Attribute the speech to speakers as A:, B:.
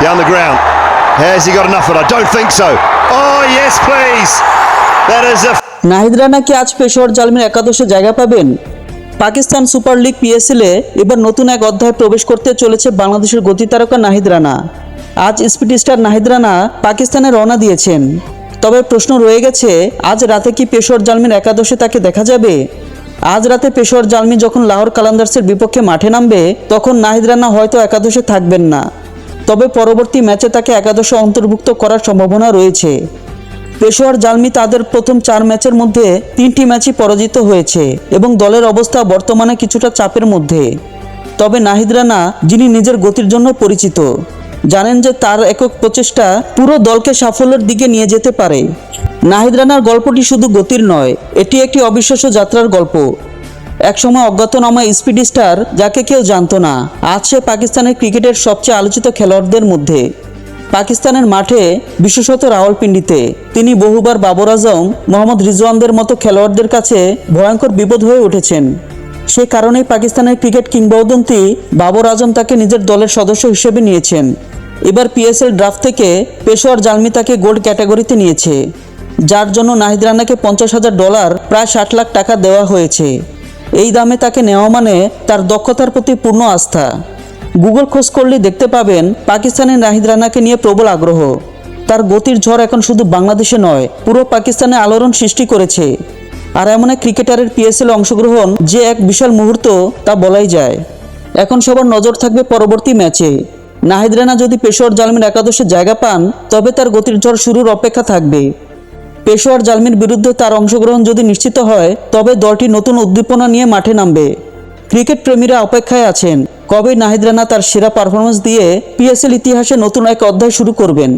A: Down the ground. Has he got enough of it? I don't think so. Oh, yes, please. That is a
B: Nahid Rana কি আজ পেশোয়ার জালমির একাদশে জায়গা পাবেন Pakistan Super league পিএসএলে এবার নতুন এক অধ্যায় প্রবেশ করতে চলেছে বাংলাদেশের গতি তারকা নাহিদ রানা আজ স্পিড স্টার নাহিদ রানা পাকিস্তানে রওনা দিয়েছেন তবে প্রশ্ন রয়ে গেছে আজ রাতে কি পেশোয়ার জালমির একাদশে তাকে দেখা যাবে আজ রাতে পেশোয়ার জালমি যখন লাহোর কালান্দার্সের বিপক্ষে মাঠে নামবে তখন নাহিদ রানা হয়তো একাদশে থাকবেন না তবে পরবর্তী ম্যাচে তাকে একাদশে অন্তর্ভুক্ত করার সম্ভাবনা রয়েছে। পেশোয়ার জালমি তাদের প্রথম চার ম্যাচের মধ্যে তিনটি ম্যাচই পরাজিত হয়েছে এবং দলের অবস্থা বর্তমানে কিছুটা চাপের মধ্যে। তবে নাহিদ রানা, যিনি নিজের গতির জন্য পরিচিত, জানেন যে তার একক প্রচেষ্টা পুরো দলকে সাফল্যের দিকে নিয়ে যেতে পারে। নাহিদ রানার গল্পটি শুধু গতির নয়, এটি একটি অবিশ্বাস্য যাত্রার গল্প। একসময় অজ্ঞাতনামা স্পিড স্টার যাকে কেউ জানতো না। আজ সে পাকিস্তানের ক্রিকেটের সবচেয়ে আলোচিত খেলোয়াড়দের মধ্যে। পাকিস্তানের মাঠে বিশেষত রাওয়ালপিন্ডিতে তিনি বহুবার বাবর আজম, মোহাম্মদ রিজওয়ানদের মতো খেলোয়াড়দের কাছে ভয়ঙ্কর বিপদ হয়ে উঠেছেন। সে কারণেই পাকিস্তানের ক্রিকেট কিংবদন্তি বাবর আজম তাকে নিজের দলের সদস্য হিসেবে নিয়েছেন। এবার পিএসএল ড্রাফট থেকে পেশোয়ার জালমি তাকে গোল্ড ক্যাটাগরিতে নিয়েছে, যার জন্য নাহিদ রানাকে পঞ্চাশ হাজার ডলার, প্রায় ষাট লাখ টাকা দেওয়া হয়েছে। এই দামে তাকে নেওয়া মানে তার দক্ষতার প্রতি পূর্ণ আস্থা। গুগল খোঁজ করলে দেখতে পাবেন পাকিস্তানের নাহিদ রানাকে নিয়ে প্রবল আগ্রহ। তার গতির ঝড় এখন শুধু বাংলাদেশে নয়, পুরো পাকিস্তানে আলোড়ন সৃষ্টি করেছে। আর এমন এক ক্রিকেটারের পিএসএল অংশগ্রহণ যে এক বিশাল মুহূর্ত তা বলাই যায়। এখন সবার নজর থাকবে পরবর্তী ম্যাচে। নাহিদ রানা যদি পেশোয়ার জালমির একাদশে জায়গা পান, তবে তার গতির ঝড় শুরুর অপেক্ষা থাকবে। পেশোয়ার জালমির বিরুদ্ধে তার অংশগ্রহণ যদি নিশ্চিত হয়, তবে দলটি নতুন উদ্দীপনা নিয়ে মাঠে নামবে। ক্রিকেট প্রেমীরা অপেক্ষায় আছেন। কবে নাহিদ রানা তার সেরা পারফরমেন্স দিয়ে পিএসএল ইতিহাসে নতুন এক অধ্যায় শুরু করবেন?